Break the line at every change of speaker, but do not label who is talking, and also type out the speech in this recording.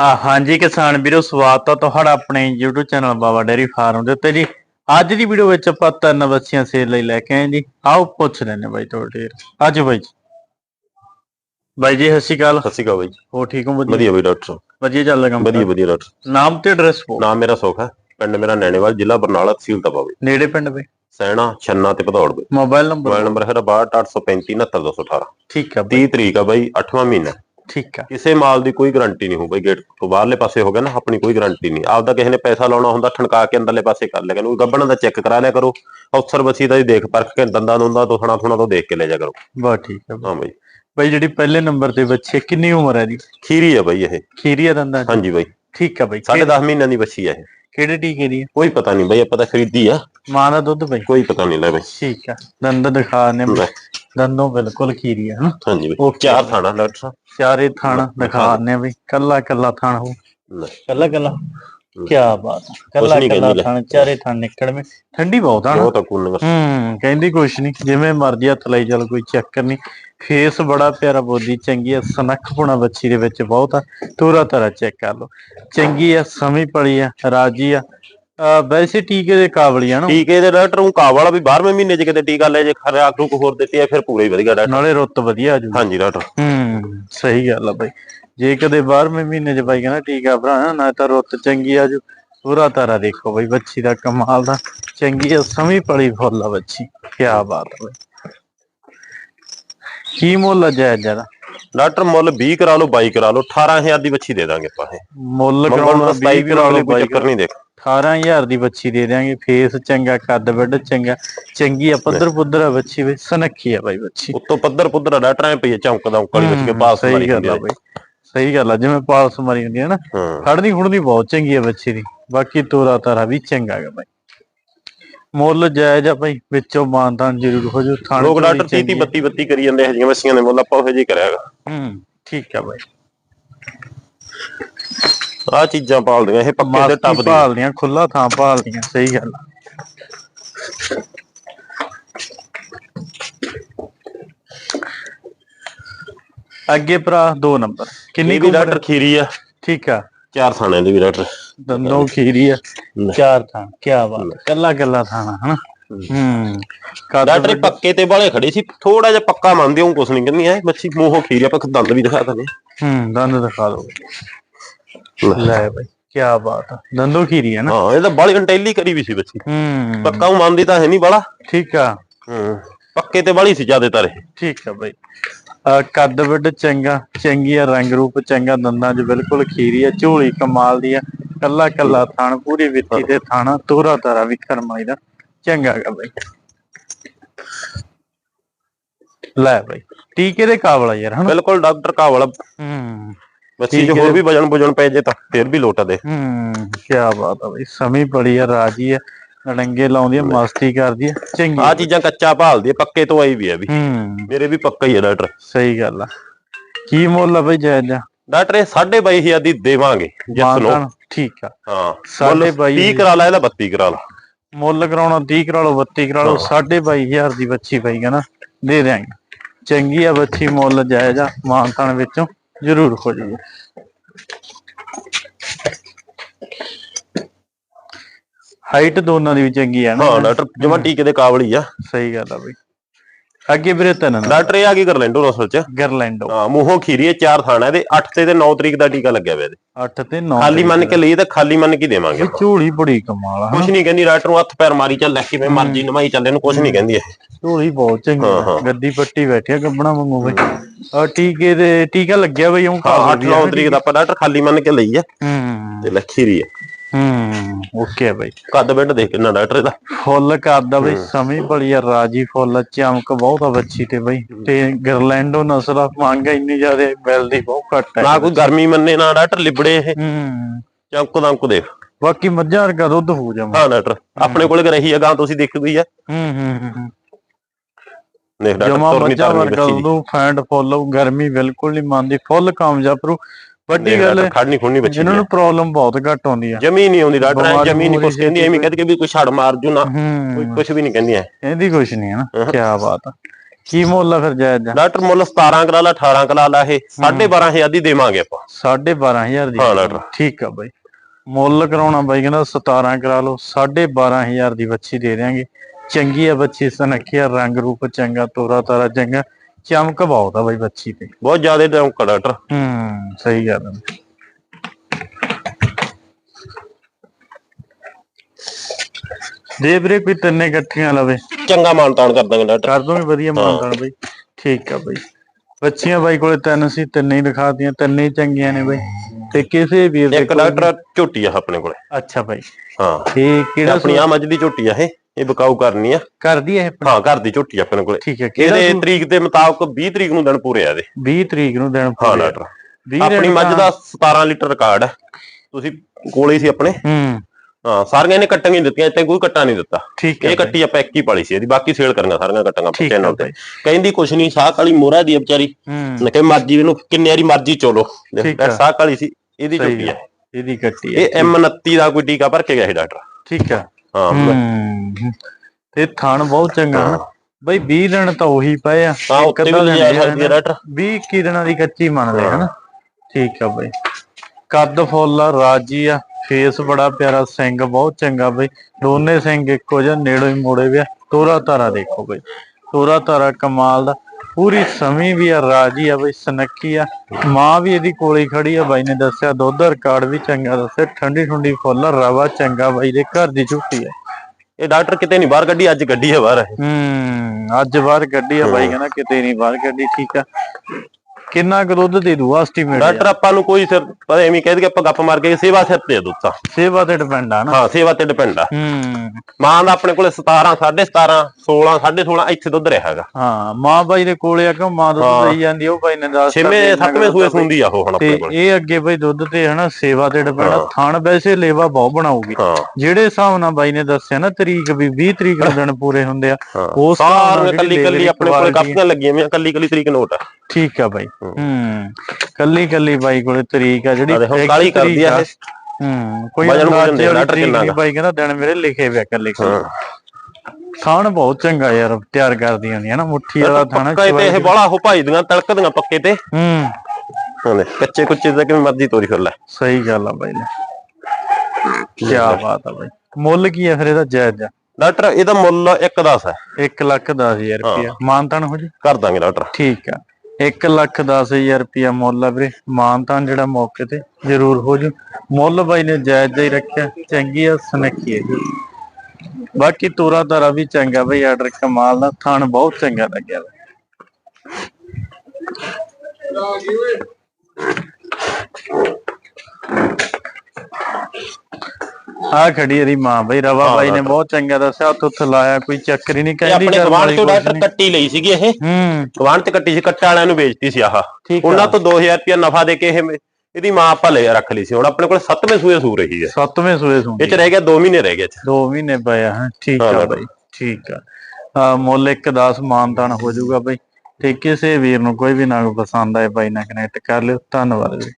ਆ ਹਾਂਜੀ ਕਿਸਾਨ ਵੀਰੋ ਸਵਾਗਤ ਹੈ ਤੁਹਾਡਾ ਆਪਣੇ YouTube channel Baba dairy farm ਦੇ ਉੱਤੇ ਜੀ। ਅੱਜ ਦੀ ਵੀਡੀਓ ਵਿੱਚ ਆਪਾਂ ਤਿੰਨ ਬੱਚੀਆਂ ਸੇਲ ਲਈ ਲੈ ਕੇ ਆਏ ਜੀ। ਆਓ ਪੁੱਛ ਲੈਣੇ ਬਾਈ ਤੁਹਾਡੇ ਅੱਜ ਬਾਈ ਜੀ। ਬਾਈ ਜੀ ਸਤਿ ਸ਼੍ਰੀ ਅਕਾਲ।
ਸਤਿ ਸ਼੍ਰੀ ਅਕਾਲ ਬਾਈ
ਹੋ ਠੀਕ ਹੋ? ਵਧੀਆ।
ਵਧੀਆ ਬਈ ਡਾਕਟਰ ਸਾਹਿਬ।
ਵਧੀਆ ਚੱਲਦਾ ਕੰਮ
ਵਧੀਆ ਵਧੀਆ ਡਾਕਟਰ।
ਨਾਮ ਤੇ ਐਡਰੈਸ ਬੋ
ਨਾਮ ਮੇਰਾ ਸੁਖ ਹੈ। ਪਿੰਡ ਮੇਰਾ ਨੈਣੇਵਾਲ ਜ਼ਿਲ੍ਹਾ ਬਰਨਾਲਾ ਤਹਿਸੀਲ ਤਪਾ ਬਈ।
ਨੇੜੇ ਪਿੰਡ ਬਈ?
ਸੈਣਾ ਛੰਨਾ ਤੇ ਭਦੌੜ ਬਈ।
ਮੋਬਾਈਲ ਨੰਬਰ
ਮੋਬਾਈਲ ਨੰਬਰ ਹੈਗਾ 6283579218
ਠੀਕ ਆ ਬਾਈ।
30 ਤਰੀਕ ਆ ਬਾਈ 8ਵਾਂ ਮਹੀਨਾ।
ਠੀਕ ਆ।
ਕਿਸੇ ਮਾਲ ਦੀ ਕੋਈ ਗਾਰੰਟੀ ਨਹੀਂ ਹੋ ਬਈ ਗੇਟ ਤੋਂ ਬਾਹਰਲੇ ਪਾਸੇ ਹੋ ਗਿਆ ਨਾ ਆਪਣੀ ਕੋਈ ਗਾਰੰਟੀ ਨਹੀਂ। ਆਪਦਾ ਕਿਸੇ ਨੇ ਪੈਸਾ ਲਾਉਣਾ ਹੁੰਦਾ ਠਣਕਾ ਕੇ ਅੰਦਰਲੇ ਪਾਸੇ ਕਰ ਲਿਆ ਕਰੋ। ਗੱਬਣਾ ਦਾ ਚੈੱਕ ਕਰਾ ਲਿਆ ਕਰੋ। ਅਫਸਰ ਬਸੀ ਦਾ ਹੀ ਦੇਖ ਪਰਖ ਕੇ ਦੰਦਾਂ ਦੁੰਦਾਂ ਤੋਂ ਥਣਾ ਥੁਣਾ ਤੋਂ ਦੇਖ ਕੇ ਲੈ ਜਾ ਕਰੋ।
ਬਾ ਠੀਕ ਆ। ਬਾਈ।
ਹਾਂ ਬਾਈ।
ਬਾਈ ਜਿਹੜੀ ਪਹਿਲੇ ਨੰਬਰ ਤੇ ਬੱਚੇ ਕਿੰਨੀ ਉਮਰ ਹੈ ਜੀ?
ਖੀਰੀ ਆ ਬਾਈ ਇਹ।
ਖੀਰੀਆ ਦੰਦਾਂ ਚ?
ਹਾਂਜੀ ਬਾਈ।
ਠੀਕ ਆ ਬਾਈ।
ਸਾਢੇ 10 ਮਹੀਨਿਆਂ ਦੀ ਬੱਚੀ ਆ ਇਹ।
ਕਿਹੜੇ ਟੀਕੇ ਦੀ ਹੈ
ਕੋਈ ਪਤਾ ਨਹੀਂ ਬਾਈ ਆਪਾਂ ਤਾਂ ਖਰੀਦੀ ਆ।
ਮਾਂ ਦਾ ਦੁੱਧ ਬਾਈ।
ਕੋਈ ਪਤਾ ਨਹੀਂ ਲੈ ਬਾਈ।
ਠੀਕ ਆ। ਦੰਦ ਦਿਖਾ ਨੇ ਦੰਦੋਂ ਬਿਲਕੁਲ ਖੀਰੀ ਆ ਹਨਾ?
ਹਾਂਜੀ ਬਾਈ
Okay.
ਚਾਰ ਥਾਣਾ ਡਾਕਟਰ ਸਾਹਿਬ
ਚਾਰੇ ਥਣ ਦਿਖਾ ਨੇ ਬਈ ਕੱਲਾ ਕੱਲਾ ਥਣ ਹੋ
ਲੈ,
ਕੱਲਾ ਕੱਲਾ? ਕੀ ਬਾਤ।
ਕੁਛ
ਕੱਲਾ ਕੱਲਾ
ਕਹਿੰਦੀ ਲੈ।
ਥਣ ਚਾਰੇ ਥਣ ਨਿਕਲਵੇਂ ਠੰਡੀ ਬਹੁਤ ਆ ਨਾ
ਬਹੁਤ ਕੁੰਨ
ਹੂੰ ਕਹਿੰਦੀ ਕੁਛ ਨਹੀਂ ਜਿਵੇਂ ਮਰਜ਼ੀ ਹੱਥ ਲਈ ਚੱਲ ਕੋਈ ਚੱਕਰ ਨਹੀਂ। ਫੇਸ ਬੜਾ ਪਿਆਰਾ ਬੋਦੀ ਚੰਗੀ ਆ ਸਨੱਖਪੁਣਾ ਬੱਚੀ ਦੇ ਵਿੱਚ ਬਹੁਤ ਆ। ਤੋਰਾ ਤਰਾ ਚੈੱਕ ਕਰ ਲਓ। ਚੰਗੀ ਆ ਸਮੀ ਪੜੀ ਆ ਰਾਜੀ ਆ। ਵੈਸੇ ਟੀਕੇ ਦੇ ਕਾਬਲੀ ਆ ਨਾ
ਟੀਕੇ ਦੇ ਡਾਕਟਰ ਨੂੰ ਕਾਬ ਵਾਲਾ ਵੀ 12ਵੇਂ ਮਹੀਨੇ ਚ ਕਿਤੇ ਟੀਕਾ ਲੈ ਜੇ ਖਰਾਕ ਨੂੰ ਹੋਰ ਦਿੱਤੀ ਆ ਫਿਰ ਪੂਰਾ ਹੀ ਵਧੀਆ ਡਾਕਟਰ।
ਨਾਲੇ ਰੁੱਤ ਵਧੀਆ ਆ ਜੂ।
ਹਾਂਜੀ ਡਾਕਟਰ।
ਹੂੰ ਸਹੀ ਗੱਲ ਆ ਬਾਈ। ਜੇ ਕਦੇ 12ਵੇਂ ਮਹੀਨੇ ਚ ਬਾਈ ਕਹਿੰਦਾ ਟੀਕਾ ਭਰਾ ਨਾ ਤਾਂ ਰੁੱਤ ਚੰਗੀ ਆ ਜੂ। ਪੂਰਾ ਤਾਰਾ ਦੇਖੋ ਬਾਈ ਬੱਚੀ ਦਾ ਕਮਾਲ ਦਾ। ਚੰਗੀ ਆ ਸਮੀ ਪਲੀ ਫੁੱਲ ਆ ਬੱਚੀ ਕੀ ਬਾਤ ਬਾਈ। ਕੀ ਮੁੱਲ ਆ ਜਾਇਜ਼ ਜਰਾ
ਡਾਕਟਰ ਮੁੱਲ 20 ਕਰਾ ਲਓ 22 ਕਰਾ ਲਓ 18000 ਦੀ ਬੱਚੀ ਦੇ ਦਾਂਗੇ ਆਪਾਂ ਇਹ।
ਮੁੱਲ ਕਰਾਉਣਾ
ਦਾ
20
27 ਵੀ
ਕਰਾ
ਕਰਾ
ਲਓ
ਲਓ ਕੋਈ ਚੱਕਰ ਨਹੀਂ ਦੇਖ।
18000 ਦੀ ਬੱਚੀ ਦੇ ਦਿਆਂਗੇ ਫੇਸ ਚੰਗਾ ਕੱਦ ਵੱਡ ਚੰਗਾ ਚੰਗੀ ਆ ਪੱਧਰ ਪੁੱਧਰ ਆ ਬੱਚੀ ਵੇ ਸਨੱਖੀ ਆ ਬਾਈ ਬੱਚੀ।
ਉੱਤੋਂ ਪੱਧਰ ਪੁੱਧਰ ਡਾਕਟਰ ਐ ਪਈ ਚੌਂਕਦਾ ਉਂਕਲੀ ਵਿੱਚ ਕੇ ਪਾਸ
ਸਹੀ
ਮਾਰੀ
ਗੱਲ
ਹੁੰਦੀ
ਆ। ਬਾਈ ਸਹੀ ਗੱਲ ਆ ਜਿਵੇਂ ਪਾਲਸ ਮਾਰੀ ਹੁੰਦੀ ਹੈ ਨਾ
ਹਾਂ।
ਖੜਨੀ ਖੁੜਨੀ ਬਹੁਤ ਚੰਗੀ ਆ ਬੱਚੀ ਦੀ ਬਾਕੀ ਤੋਰਾ ਤਾਰਾ ਵੀ ਚੰਗਾ ਹੈਗਾ ਬਾਈ। ਮੁੱਲ ਜਾਇਜ਼ ਆ ਭਾਈ ਵਿੱਚੋਂ ਮਾਨਤਾਨ ਜ਼ਰੂਰ ਹੋ ਜੂ ਥਾਣ
ਲੋਕ ਡਾਕਟਰ 30
ਚੰਗੀ ਆ।
32 32 ਕਰੀ ਜਾਂਦੇ ਹਜੀਆਂ ਬੱਸੀਆਂ ਦੇ ਮੁੱਲ ਆਪਾਂ ਉਹ ਜਿਹੀ ਕਰਿਆਗਾ
ਹੂੰ ਠੀਕ ਆ ਬਾਈ।
ਆ ਚੀਜ਼ਾਂ ਪਾਲਦੀਆਂ ਇਹ ਪੱਕੇ ਤੇ
ਮਾਸਕੀ
ਟੱਪ ਦੀ
ਭਾਲਦੀਆਂ ਖੁੱਲਾ ਥਾਂ ਭਾਲਦੀਆਂ ਸਹੀ ਗੱਲ ਆ। ਅੱਗੇ ਭਰਾ ਦੋ ਨੰਬਰ। ਕਿੰਨੀ ਕੁ ਉਮਰ?
ਖੀਰੀ ਆ।
ਠੀਕ ਆ।
ਚਾਰ ਥਾਣੇ ਦੀ ਵੀ ਡਾਕਟਰ।
ਦੰਦੋਂ ਖੀਰੀ ਆ। ਚਾਰ ਥਾਂ ਕੀ ਬਾਤ ਕੱਲਾ ਕੱਲਾ ਥਾਣਾ ਹਨਾ? ਹੂੰ।
ਡਾਕਟਰ ਪੱਕੇ ਤੇ ਵਾਲੇ ਖੜੇ ਸੀ ਥੋੜਾ ਜਿਹਾ ਪੱਕਾ ਮੰਨਦੇ ਹਾਂ ਕੁਛ ਨਹੀਂ ਕਹਿੰਦੀ ਐ ਬੱਚੀ ਮੂੰਹੋਂ ਖੀਰੀ ਆਪਾਂ ਦੰਦ ਵੀ ਦਿਖਾ ਦਿੰਦੇ
ਹੂੰ ਦੰਦ ਦਿਖਾ ਦੋ। ਲੈ ਬਾਈ ਕੀ ਬਾਤ ਆ। ਦੰਦੋਂ ਖੀਰੀ ਹੈ ਨਾ?
ਹਾਂ ਇਹ ਤਾਂ ਬਾਲੀ ਕੰਟੈਲੀ ਕਰੀ ਵੀ ਸੀ ਬੱਚੀ।
ਹੂੰ।
ਪੱਕਾ ਉਹ ਮੰਨਦੀ ਤਾਂ ਹੈ ਨਹੀਂ ਬਾਲਾ।
ਠੀਕ ਆ।
ਹੂੰ ਪੱਕੇ ਤੇ ਵਾਲੀ ਸੀ ਇਹ।
ਠੀਕ ਆ ਬਾਈ। ਆ ਕੱਦ ਵੱਡ ਚੰਗਾ ਚੰਗੀ ਆ ਰੰਗ ਰੂਪ ਚੰਗਾ ਦੰਦਾਂ 'ਚ ਬਿਲਕੁਲ ਖੀਰੀ ਆ ਝੋਲੀ ਕਮਾਲ ਦੀ ਆ। ਕੱਲਾ ਕੱਲਾ ਥਾਣ ਪੂਰੀ ਵਿੱਤੀ ਤੇ ਥਾਣਾ ਤੋਰਾ ਤਾਰਾ ਵੀ ਕਰਮਾਈ ਦਾ। ਚੰਗਾ ਗਾ ਬਾਈ। ਲੈ ਬਾਈ ਟੀਕੇ ਦੇ ਕਾਬਲ ਆ ਯਾਰ
ਬਿਲਕੁਲ ਡਾਕਟਰ ਕਾ
ਹੂੰ ਠੀਕ
ਜੇ
ਹੈ।
ਹੋਰ ਵੀ ਵਜਨ ਵਜਨ ਪੈ ਜੇ ਤਾਂ ਫਿਰ ਵੀ ਲੋਟਾ ਦੇ।
ਹੂੰ ਕੀ ਬਾਤ ਆ ਬਾਈ ਸਮੀ ਬੜੀ ਆ ਰਾਜੀ ਆ ਨੜੰਗੇ ਲਾਉਂਦੀ ਆ ਮਸਤੀ ਕਰਦੀ ਆ ਚੰਗੀ
ਆ। ਚੀਜ਼ਾਂ ਕੱਚਾ ਭਾਲਦੀ ਆ ਪੱਕੇ ਤੋਂ ਆਈ ਵੀ ਆ ਵੀ।
ਹੂੰ।
ਮੇਰੇ ਵੀ ਪੱਕਾ ਹੀ ਆ ਡਾਕਟਰ।
ਸਹੀ ਗੱਲ ਆ। ਕੀ ਮੁੱਲ ਆ ਬਈ ਜਾਇਜ਼ ਆ
ਡਾਕਟਰ ਇਹ 22500 ਦੀ ਦੇਵਾਂਗੇ ਜਿਸ ਨੂੰ।
ਠੀਕ ਆ।
ਹਾਂ
ਸਾਢੇ ਬਾਈ
30 ਕਰਾ ਲਾ ਇਹਦਾ 32 ਕਰਾ ਲਾ।
ਮੁੱਲ ਕਰਾਉਣਾ 30 ਕਰਾ ਲਓ 32 ਕਰਾ ਲਓ 22500 ਦੀ ਬੱਚੀ ਪਈ ਨਾ ਦੇ ਦਿਆਂਗੇ। ਚੰਗੀ ਆ ਬੱਚੀ ਮੁੱਲ ਜਾਇਜ਼ ਆ ਮਾਨਤਾਨ ਵਿੱਚੋਂ। ਜ਼ਰੂਰ ਹੋ ਜਾਊਗਾ। ਹਾਈਟ ਦੋਨਾਂ ਦੀ ਵੀ ਚੰਗੀ ਆ ਨਾ।
ਹਾਂ ਡਾਕਟਰ ਜਮਾ ਟੀਕੇ ਦੇ ਕਾਬਲ ਹੀ ਆ।
ਸਹੀ ਗੱਲ ਆ ਬਈ। ਅੱਗੇ ਵੀਰੇ ਤਨ
ਡਾਕਟਰ ਇਹ ਆ ਕੀ ਗਰਲੈਂਡੋ ਨਸਲ ਚ।
ਗਰਲੈਂਡੋ
ਹਾਂ ਮੂੰਹੋਂ ਖੀਰੀ ਹੈ ਚਾਰ ਥਾਣਾ ਇਹਦੇ। 8 ਤੇ ਤੇ 9 ਤਰੀਕ ਦਾ ਟੀਕਾ ਲੱਗਿਆ ਹੋਇਆ ਇਹਦੇ।
8 ਤੇ 9
ਖਾਲੀ ਮੰਨ ਕੇ ਲਈ ਤਾਂ ਖਾਲੀ ਮੰਨ ਕੇ ਦੇਵਾਂਗੇ
ਝੋਲੀ ਬੜੀ ਕਮਾਲ ਆ।
ਕੁਛ ਨਹੀਂ ਕਹਿੰਦੀ ਡਾਕਟਰ ਨੂੰ ਹੱਥ ਪੈਰ ਮਾਰੀ ਚੱਲ ਲੈ ਕਿਵੇਂ ਮਰਜ਼ੀ ਨਮਾਈ ਚੱਲ ਇਹਨੂੰ ਕੁਛ ਨਹੀਂ ਕਹਿੰਦੀ ਇਹ।
ਝੋਲੀ ਬਹੁਤ ਚੰਗੀ। ਗੱਦੀ ਪੱਟੀ ਬੈਠਿਆ ਗੱਬਣਾ ਵਾਂਗੂ ਬਈ। ਆ ਟੀਕੇ ਦੇ ਟੀਕਾ ਲੱਗਿਆ ਬਈ ਉਹ
ਹਾਂ 8 9 ਤਰੀਕ ਦਾ ਆਪਾਂ ਡਾਕਟਰ ਖਾਲੀ ਮੰਨ ਕੇ ਲਈ ਆ
ਹੂੰ।
ਤੇ ਲਖੀਰੀ ਹੈ
ਹੂੰ ਓਕੇ ਬਈ।
ਕੱਦ ਬੈੱਡ ਦੇਖ ਕਿੰਨਾ ਡਾਕਟਰ ਇਹਦਾ।
ਫੁੱਲ ਕਰਦਾ ਬਈ ਸਮੀ ਬੜੀ ਆ ਰਾਜੀ ਫੁੱਲ ਚਮਕ ਬਹੁਤ ਆ ਬੱਚੀ ਤੇ ਬਈ। ਤੇ ਗਰਲੈਂਡੋ ਨਸਲ ਆ ਮੰਗ ਇੰਨੀ ਜ਼ਿਆਦਾ ਮਿਲਦੀ ਬਹੁਤ ਘੱਟ ਹੈ
ਨਾ ਕੋਈ ਗਰਮੀ ਮੰਨੇ ਨਾ ਡਾਕਟਰ ਲਿਬੜੇ ਇਹ।
ਹੂੰ।
ਚਮਕ ਦਮਕ ਦੇਖ।
ਬਾਕੀ ਮੱਝਾਂ ਵਰਗਾ ਦੁੱਧ ਹੋ ਜਾਵਾਂ
ਹਾਂ ਡਾਕਟਰ। ਆਪਣੇ ਕੋਲ ਰਹੀ ਆ ਗਾਂ ਤੁਸੀਂ ਦੇਖੀ ਹੋਈ ਆ।
ਹੂੰ ਹੂੰ ਹੂੰ।
ਦੇਖ ਡਾਕਟਰ
ਜਮਾ ਵਰਗਾ
ਬੱਚੀ ਦੀ
ਦੁੱਧ ਫੈਂਡ ਫੁੱਲ ਗਰਮੀ ਬਿਲਕੁਲ ਨਹੀਂ ਮੰਨਦੀ ਫੁੱਲ ਕਾਮਯਾਬ ਰੂ ਵੱਡੀ ਗੱਲ
ਖੜਨੀ ਖੁੜਨੀ ਬੱਚੀ
ਜਿਨ੍ਹਾਂ ਨੂੰ ਪ੍ਰੋਬਲਮ ਬਹੁਤ ਘੱਟ ਆਉਂਦੀ ਆ।
ਜਮੀ ਨਹੀਂ ਆਉਂਦੀ ਡਾਕਟਰ ਜਮੀ ਨਹੀਂ
ਬਮੂਰੀ
ਕਹਿੰਦੀ ਐਵੇਂ ਕਹਦੇ ਕਿ ਵੀ ਕੋਈ ਛੜ ਮਾਰ ਜੂ ਨਾ। ਕੋਈ ਕੁਛ ਵੀ ਨਹੀਂ ਕਹਿੰਦੀ ਐ।
ਇਹਦੀ ਕੁਛ ਨਹੀਂ ਹੈ। ਨਾ ਕੀ ਬਾਤ ਆ। ਕੀ ਮੁੱਲ ਆ ਫਿਰ ਜਾਇਜ਼ ਦਾ?
ਡਾਕਟਰ ਮੁੱਲ 17 ਕਰਾ ਲਾ 18 ਕਰਾ ਲਾ ਇਹ 12500 ਦੀ ਦੇਵਾਂਗੇ ਆਪਾਂ।
12500 ਦੀ।
ਹਾਂ, ਡਾਕਟਰ।
ਠੀਕ ਆ ਬਾਈ। ਮੁੱਲ ਕਰਾਉਣਾ ਬਾਈ ਕਹਿੰਦਾ 17 ਕਰਾ ਲਓ 12500 ਦੀ ਬੱਚੀ ਦੇ ਦਿਆਂਗੇ। ਚੰਗੀ ਆ ਬੱਚੀ ਸਨੱਖੀ ਆ ਰੰਗ ਰੂਪ ਚੰਗਾ ਤੋਰਾ ਤਾਰਾ ਚੰਗਾ ਚਮਕ ਬਹੁਤ ਆ ਬਾਈ ਬੱਚੀ ਤੇ।
ਬਹੁਤ ਜ਼ਿਆਦਾ ਟੌਂਕ ਡਾਕਟਰ।
ਹੂੰ ਸਹੀ ਗੱਲ ਆ। ਦੇ ਵੀਰੇ ਕੋਈ ਤਿੰਨੇ ਇਕੱਠੀਆਂ ਲਵੇ।
ਚੰਗਾ ਮਾਨਤਾਨ ਕਰ ਦਾਂਗੇ ਡਾਕਟਰ।
ਕਰ ਦੋਗੇ ਵਧੀਆ ਮਾਨਦਾਨ ਬਾਈ। ਠੀਕ ਆ ਬਾਈ। ਬੱਚੀਆਂ ਬਾਈ ਕੋਲੇ ਤਿੰਨ ਸੀ ਤਿੰਨੇ ਹੀ ਦਿਖਾਤੀਆਂ ਤਿੰਨੇ ਹੀ ਚੰਗੀਆਂ ਨੇ ਬਾਈ। ਤੇ ਕਿਸੇ ਵੀਰ ਦੇ
ਇੱਕ ਡਾਕਟਰ ਝੋਟੀ ਆ ਆਪਣੇ ਕੋਲੇ।
ਅੱਛਾ ਬਾਈ।
ਹਾਂ।
ਇਹ ਕਿਹੜਾ
ਆਪਣੀ ਆ ਮੱਝ ਦੀ ਝੋਟੀ ਆ ਇਹ। ਇਹ ਬਕਾਊ ਕਰਨੀ ਆ।
ਕਰਦੀ ਇਹ
ਹਾਂ ਘਰ ਦੀ ਝੋਟੀ ਆ ਆਪਣੇ ਕੋਲੇ।
ਠੀਕ ਹੈ ਕਿਹੜਾ
ਇਹਦੇ ਤਰੀਕ ਦੇ ਮੁਤਾਬਕ 20 ਤਰੀਕ ਨੂੰ ਦਿਨ ਪੂਰੇ ਆ ਇਹਦੇ।
20 ਤਰੀਕ ਨੂੰ ਦਿਨ
ਹਾਂ
ਪੂਰੇ
ਡਾਕਟਰ।
20
ਆਪਣੀ ਮੱਝ ਦਾ 17 ਲੀਟਰ ਰਿਕਾਰਡ ਹੈ ਤੁਸੀਂ ਕੋਲੇ ਸੀ ਆਪਣੇ।
ਹੂੰ।
ਹਾਂ ਸਾਰੀਆਂ ਇਹਨੇ ਕੱਟੀਆਂ ਹੀ ਦਿੱਤੀਆਂ ਇੱਥੇ ਕੋਈ ਕੱਟਾ ਨਹੀਂ ਦਿੱਤਾ। ਇਹ ਕੱਟੀ ਆਪਾਂ ਇੱਕ ਹੀ ਪਾਲੀ ਸੀ ਇਹਦੀ ਬਾਕੀ ਸੇਲ ਕਰਾਂਗਾ ਸਾਰੀਆਂ ਕੱਟਾਂਗਾ
ਠੀਕ ਹੈ
ਚੈਨਲ ਤੇ। ਕਹਿੰਦੀ ਕੁਛ ਨਹੀਂ ਸਾਹ ਕਾਲੀ ਮੋਹਰਾ ਦੀ ਆ ਵਿਚਾਰੀ।
ਹੂੰ।
ਨਕੇ ਮਰਜ਼ੀ ਇਹਨੂੰ ਕਿੰਨੇ ਵਾਰੀ ਮਰਜ਼ੀ ਚੋਲੋ। ਸਾਹ ਕਾਲੀ ਸੀ ਇਹਦੀ ਝੋਟੀ ਹੈ
ਇਹਦੀ ਕੱਟੀ ਹੈ
ਇਹ M29 ਦਾ ਕੋਈ ਟੀਕਾ ਭਰ ਕੇ ਗਿਆ ਸੀ ਡਾਕਟਰ।
ਠੀਕ ਹੈ
ਹਾਂ
ਹੂੰ। ਤੇ ਥਣ ਬਹੁਤ ਚੰਗਾ ਬਈ 20 ਦਿਨ ਤਾਂ ਉਹੀ ਪਏ ਆ ਇੱਕ
ਉੱਤੇ ਵੀ
ਅੱਧਾ ਦਿਨ
ਲਿਜਾ
ਇਹ
ਸਕਦੀ ਹੈ ਡਾਕਟਰ
20 21 ਦਿਨਾਂ ਦੀ ਕੱਚੀ ਮੰਨਦੇ ਹਨ? ਠੀਕ ਆ ਬਈ। ਕੱਦ ਫੁੱਲ ਆ ਰਾਜੀ ਆ ਫੇਸ ਬੜਾ ਪਿਆਰਾ ਸਿੰਘ ਬਹੁਤ ਚੰਗਾ ਬਈ। ਦੋਨੇ ਸਿੰਘ ਇੱਕੋ ਜਿਹਾ ਨੇੜੋਂ ਹੀ ਮੋੜੇ ਵਿਆ ਤੋਰਾ ਤਾਰਾ ਦੇਖੋ ਬਈ। ਤੋਰਾ ਤਾਰਾ ਕਮਾਲ ਦਾ। ਪੂਰੀ ਸਮੀ ਵੀ ਆ ਰਾਜੀ ਆ ਬਈ ਸਨੱਕੀ ਆ। ਮਾਂ ਵੀ ਇਹਦੀ ਕੋਲੇ ਹੀ ਖੜੀ ਆ ਬਾਈ ਨੇ ਦੱਸਿਆ ਦੁੱਧ ਰਿਕਾਰਡ ਵੀ ਚੰਗਾ ਦੱਸਿਆ ਠੰਡੀ ਠੰਡੀ ਫੁੱਲ ਆ, ਰਵਾ ਚੰਗਾ ਬਾਈ ਦੇ ਘਰ ਦੀ ਝੁੱਟੀ ਆ।
ਇਹ ਡਾਕਟਰ ਕਿਤੇ ਨਹੀਂ ਬਾਹਰ ਕੱਢੀ ਅੱਜ ਕੱਢੀ ਹੈ ਬਾਹਰ ਇਹ।
ਹੂੰ ਅੱਜ ਬਾਹਰ ਗੱਡੀ ਆ ਬਾਈ ਕਹਿੰਦਾ ਕਿਤੇ ਨਹੀਂ ਬਾਹਰ ਗੱਡੀ ਠੀਕ ਆ। ਕਿੰਨਾ ਕੁ ਦੁੱਧ ਦੇ ਦੂ ਐਸਟੀਮੇਟ
ਡਾਕਟਰ ਆਪਾਂ ਨੂੰ ਕੋਈ ਸਿਰ ਪਰ ਐਵੇਂ ਕਹਿ ਦਈਏ ਆਪਾਂ ਗੱਪ ਮਾਰ ਕੇ ਸੇਵਾ ਸਿਰ ਤੇ ਦੁੱਤਾ
ਸੇਵਾ ਤੇ ਡਿਪੈਂਡ ਆ ਨਾ।
ਹਾਂ ਸੇਵਾ ਤੇ ਡਿਪੈਂਡ ਆ।
ਹੂੰ।
ਮਾਂ ਦਾ ਆਪਣੇ ਕੋਲੇ 17 17.5 16 16.5 ਇੱਥੇ ਦੁੱਧ ਰਿਹਾ ਹੈਗਾ।
ਹਾਂ ਮਾਂ ਬਾਈ ਦੇ ਕੋਲੇ ਆ ਕਿਉਂ? ਮਾਂ ਦੁੱਧ ਦੇਈ ਜਾਂਦੀ ਉਹ ਬਾਈ ਨੇ ਦੱਸ
ਛੇਵੇਂ ਸੱਤਵੇਂ ਸੂਏ ਸੁੰਦੀ ਆ ਉਹ ਹੁਣ
ਤੇ
ਆਪਣੇ ਕੋਲੇ।
ਇਹ ਅੱਗੇ ਬਾਈ ਦੁੱਧ ਤੇ ਹਨਾ ਸੇਵਾ ਤੇ ਡਿਪੈਂਡ ਆ। ਥਣ ਵੈਸੇ ਲੇਵਾ ਬਹੁਤ ਬਣਾਉਗੀ ਜਿਹੜੇ ਹਿਸਾਬ ਨਾਲ ਬਾਈ ਨੇ ਦੱਸਿਆ ਨਾ ਤਰੀਕ ਵੀ 20 ਤਰੀਕ ਨੂੰ ਦਿਨ ਪੂਰੇ ਹੁੰਦੇ ਆ
ਹਾਂ।
ਉਸ ਹਿਸਾਬ ਨਾਲ
ਸਾਰੀਆਂ
ਜਿਹੜੀ
ਕੱਲੀ ਕੱਲੀ ਆਪਣੇ ਕੋਲੇ ਕਾਪੀਆਂ ਲੱਗੀਆਂ ਹੋਈਆਂ ਕੱਲੀ ਕੱਲੀ ਤਰੀਕ ਨੋਟ ਆ।
ਠੀਕ ਆ ਬਾਈ। ਹੂੰ। ਕੱਲੀ ਕੱਲੀ ਬਾਈ ਕੋਲੇ ਤਰੀਕ ਆ ਜਿਹੜੀ
ਦੇਖੋ, ਕਾਹਲੀ ਕਰਦੀ ਆ ਇਹ।
ਹੂੰ ਕੋਈ
ਵਜਨ ਦੇ
ਤਰੀਕ
ਕਿੰਨਾ?
ਬਾਈ ਕਹਿੰਦਾ ਦਿਨ ਮੇਰੇ ਲਿਖੇ ਹੋਇਆ ਕੱਲੇ ਕੱਲੇ ਖਾਣ ਬਹੁਤ ਚੰਗਾ ਯਾਰ ਤਿਆਰ ਕਰਦੀ ਹੁੰਦੀ ਹੈ ਨਾ ਮੁੱਠੀ ਵਾਲਾ ਖਾਣਾ
ਪੱਕਾ ਤੇ ਇਹ ਬੜਾ ਹੋ ਭਾਈਦੀਆਂ ਤਲਕਦੀਆਂ ਪੱਕੇ ਤੇ।
ਹੂੰ।
ਹਾਂ ਕੱਚੇ ਕੁੱਚੇ ਤਾਂ ਕਿਵੇਂ ਮਰਜ਼ੀ ਤੋਰੀ ਫਿਰ ਲੈ।
ਸਹੀ ਗੱਲ ਆ ਬਾਈ। ਕੀ ਬਾਤ ਆ ਬਾਈ। ਮੁੱਲ ਕੀ ਆ ਫਿਰ ਇਹਦਾ ਜਾਇਜ਼ ਆ
ਡਾਕਟਰ ਇਹਦਾ ਮੁੱਲ 1.10 ਹੈ।
1 ਲੱਖ 10000 ਰੁਪਇਆ। ਮਾਨਤਾਨ ਹੋ ਜੀ?
ਕਰ ਦਾਂਗੇ ਡਾਕਟਰ।
ਠੀਕ ਆ। 1 ਲੱਖ 10000 ਰੁਪਇਆ ਮੁੱਲ ਆ ਵੀਰੇ। ਮਾਨਤਾਨ ਜਿਹੜਾ ਮੌਕੇ ਤੇ ਜ਼ਰੂਰ ਹੋ ਜੂ। ਮੁੱਲ ਬਾਈ ਨੇ ਜਾਇਜ਼ ਜਿਹਾ ਹੀ ਰੱਖਿਆ। ਚੰਗੀ ਆ, ਸੁਨੱਖੀ ਹੈ ਬਾਕੀ ਤੋਰਾ ਤਾਰਾ ਵੀ ਚੰਗਾ ਬਈ, ਆਰਡਰ ਕਮਾਲ ਦਾ ਥਾਣ ਬਹੁਤ ਚੰਗਾ ਲੱਗਿਆ। ਆ ਖੜੀ ਇਹਦੀ ਮਾਂ ਬਈ ਰਵਾ ਬਾਈ ਨੇ ਬਹੁਤ ਚੰਗਾ ਦੱਸਿਆ ਉੱਥੇ ਉੱਥੇ ਲਾਇਆ ਕੋਈ ਚੱਕਰ ਹੀ ਨਹੀਂ ਕਹਿੰਦੀ
ਆਪਣੇ ਗਵਾਂਢ ਤੋਂ ਡਾਕਟਰ
ਨੀ।
ਕੱਟੀ ਲਈ ਸੀਗੀ ਇਹ।
ਹੂੰ।
ਗਵਾਂਢ ਤੇ ਕੱਟੀ ਸੀ ਕੱਟਾ ਵਾਲਿਆਂ ਨੂੰ ਵੇਚਤੀ ਸੀ ਆਹ। ਉਹਨਾਂ ਤੋਂ 2000 ਰੁਪਇਆ ਨਫਾ ਦੇ ਕੇ ਇਹ ਇਹਦੀ ਮਾਂ ਆਪਾਂ ਲੈ ਰੱਖ ਲਈ ਸੀ ਹੁਣ ਆਪਣੇ ਕੋਲ 7ਵੇਂ ਸੂਏ ਸੂ ਰਹੀ ਹੈ।
ਸੱਤਵੇਂ ਸੂਏ ਸੁਣ
ਇਹ ਚ ਰਹਿ ਗਿਆ 2 ਮਹੀਨੇ ਰਹਿ ਗਏ ਚ
ਦੋ ਮਹੀਨੇ ਪਿਆ ਹੈ ਠੀਕ ਆ। ਬਾਈ ਠੀਕ ਆ। ਆ ਮੁੱਲ ਇੱਕ 10 ਮਾਨਤਾਨ ਹੋ ਜਾਊਗਾ ਬਾਈ। ਤੇ ਕਿਸੇ ਵੀਰ ਨੂੰ ਕੋਈ ਵੀ ਨਾ ਪਸੰਦ ਆਏ ਬਾਈ ਨਾਲ ਕਨੈਕਟ ਕਰ ਲਿਓ। ਧੰਨਵਾਦ ਜੀ।